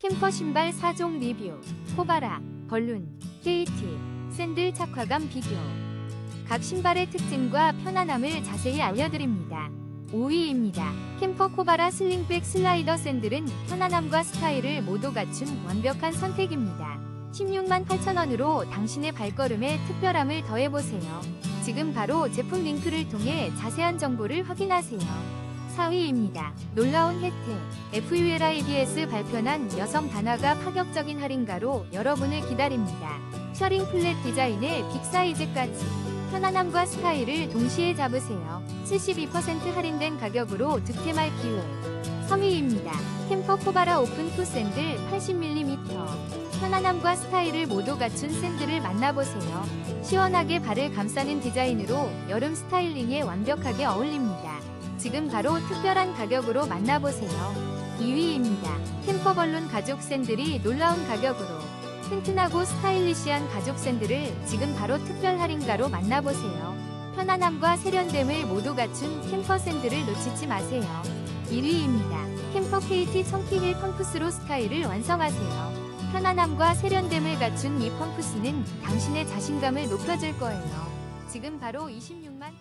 캠퍼 신발 4종 리뷰, 코바라, 벌룬, KT, 샌들 착화감 비교. 각 신발의 특징과 편안함을 자세히 알려드립니다. 5위입니다. 캠퍼 코바라 슬링백 슬라이더 샌들은 편안함과 스타일을 모두 갖춘 완벽한 선택입니다. 16만 8천원으로 당신의 발걸음에 특별함을 더해보세요. 지금 바로 제품 링크를 통해 자세한 정보를 확인하세요. 4위입니다. 놀라운 혜택. FULIDS 발표한 여성 단화가 파격적인 할인가로 여러분을 기다립니다. 셔링 플랫 디자인의 빅 사이즈까지 편안함과 스타일을 동시에 잡으세요. 72% 할인된 가격으로 득템할 기회. 3위입니다. 캠퍼 코바라 오픈 투 샌들 80mm. 편안함과 스타일을 모두 갖춘 샌들을 만나보세요. 시원하게 발을 감싸는 디자인으로 여름 스타일링에 완벽하게 어울립니다. 지금 바로 특별한 가격으로 만나보세요. 2위입니다. 캠퍼벌룬 가죽 샌들이 놀라운 가격으로 튼튼하고 스타일리시한 가죽 샌들을 지금 바로 특별 할인가로 만나보세요. 편안함과 세련됨을 모두 갖춘 캠퍼 샌들을 놓치지 마세요. 1위입니다. 캠퍼 KT 청키힐 펌프스로 스타일을 완성하세요. 편안함과 세련됨을 갖춘 이 펌프스는 당신의 자신감을 높여줄 거예요. 지금 바로 26만